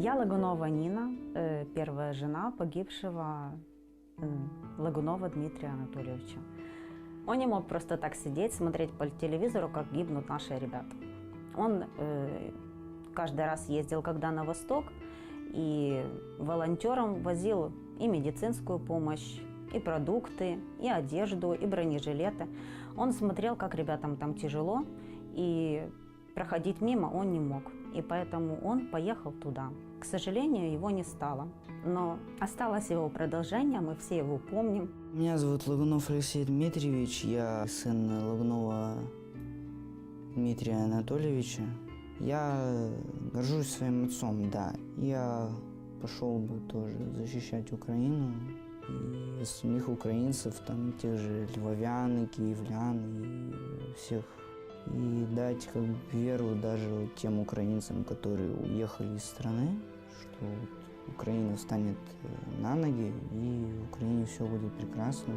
Я Лагунова Нина, э, первая жена погибшего э, Лагунова Дмитрия Анатольевича. Он не мог просто так сидеть, смотреть по телевизору, как гибнут наши ребята. Он э, каждый раз ездил, когда на восток, и волонтерам возил и медицинскую помощь, и продукты, и одежду, и бронежилеты. Он смотрел, как ребятам там тяжело, и проходить мимо он не мог. И поэтому он поехал туда. К сожалению, его не стало. Но осталось его продолжение, мы все его помним. Меня зовут Лагунов Алексей Дмитриевич, я сын Лагунова Дмитрия Анатольевича. Я горжусь своим отцом, да. Я пошел бы тоже защищать Украину и самих украинцев, там тех же львовян киевлян и всех. И дать как бы веру даже тем украинцам, которые уехали из страны, что вот Украина встанет э, на ноги и в Украине все будет прекрасно.